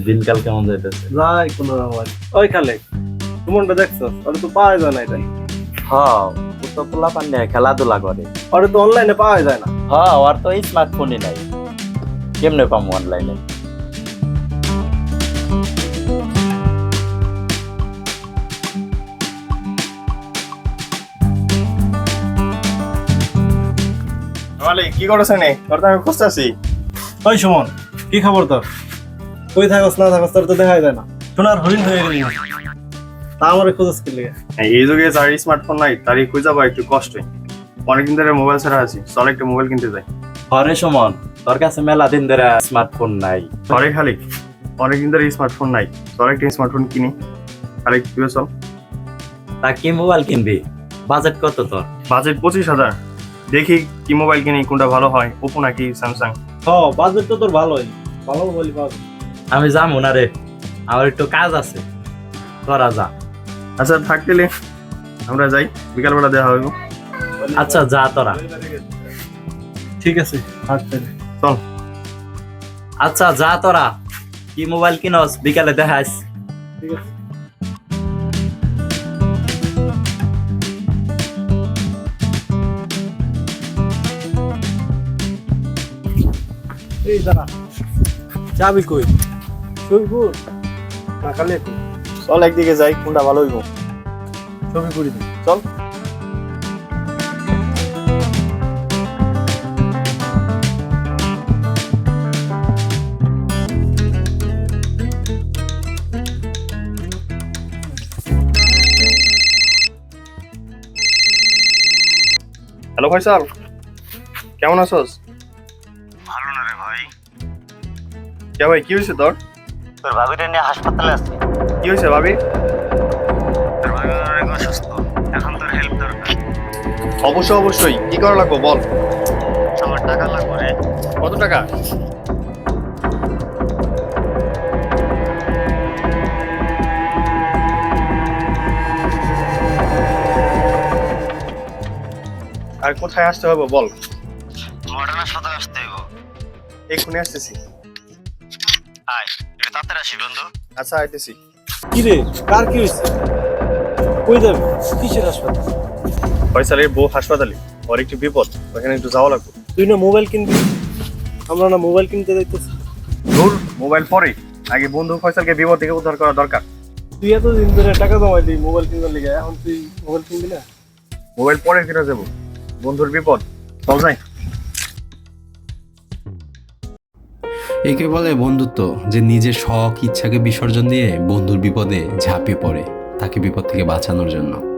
দিনকাল কেমন যাইতেছে? যাই কোনো রকম ওই খালে সুমনটা দেখছ? ওটা তো পাওয়া যায় না এটাই হ্যাঁ ও তো পোলা পান্ডে খেলাধুলা করে। ওটা তো অনলাইনে পাওয়া যায় না। হ্যাঁ ওর তো স্মার্টফোনই নাই। কেমনে পাবো অনলাইনে কি করেছেন তোর তো আমি খুঁজতেছি। ওই সুমন কি খবর তোর? কই থাকস না থাকস তোর তো দেখাই যায় না। সোনার হরিণ হয়ে গেলি তা আমার খোঁজস কি লিগে? এই যুগে যার স্মার্টফোন নাই তারই খুঁজে পাওয়া একটু কষ্টই অনেকদিন ধরে মোবাইল ছাড়া আছি চল একটা মোবাইল কিনতে যাই। হরে সুমন তোর কাছে মেলা দিন ধরে স্মার্টফোন নাই। সরে খালিক অনেকদিন ধরে স্মার্টফোন নাই। চল একটা স্মার্টফোন কিনি। খালিক তুইও চল। তা কি মোবাইল কিনবি? বাজেট কত তোর? বাজেট পঁচিশ হাজার। দেখি কি মোবাইল কিনি কোনটা ভালো হয় ওপো নাকি স্যামসাং হ বাজেট তো তোর ভালোই। ভালো মোবাইল পাওয়া। আমি যাব না রে। আমার একটু কাজ আছে। তোরা যা। আচ্ছা থাকতেলে আমরা যাই। বিকালবেলা দেওয়া হবে আচ্ছা যা তোরা। ঠিক আছে। থাকতে চল। আচ্ছা যা তোরা। কি মোবাইল কিনস? বিকালে দেখাস ঠিক আছে এই দাঁড়া। যাবি কই? ছবিপুর না কালে চল একদিকে যাই কোনটা ভালো হইব? ছবি করি দে চল। হ্যালো ফয়সাল কেমন আছোস? ভালো না রে ভাই। কে ভাই কি হয়েছে তোর? তোর ভাবিটা নিয়ে হাসপাতালে আছে। কি হয়েছে ভাবি? তোর ভাবি অনেক অসুস্থ। এখন তোর হেল্প দরকার। অবশ্যই অবশ্যই। কি করা লাগবো বল। আমার টাকা লাগবে রে। কত টাকা? আর কোথায় আসতে হবে বল। মডার্ন সাথে আসতে হইব। এক্ষুনি আসতেছি। আয় এটা তাড়াতাড়ি আসি বন্ধু। আচ্ছা আইতেছি। কি রে কার কি হয়েছে কই যাবে? কিসের হাসপাতাল? ফয়সালের বউ হাসপাতালে। ওর একটু বিপদ ওখানে একটু যাওয়া লাগবে। তুই না মোবাইল কিনবি? আমরা না মোবাইল কিনতে যাইতেছি। ধুর মোবাইল পরে। আগে বন্ধু ফয়সালকে বিপদ থেকে উদ্ধার করা দরকার। তুই এতদিন ধরে টাকা জমাইলি মোবাইল কিনবার লিগে এখন তুই মোবাইল কিনবি না? মোবাইল পরে ফিরে যাব। বন্ধুর বিপদ। চল যাই। একে বলে বন্ধুত্ব, যে নিজের শখ, ইচ্ছাকে বিসর্জন দিয়ে বন্ধুর বিপদে ঝাঁপিয়ে পড়ে, তাকে বিপদ থেকে বাঁচানোর জন্য।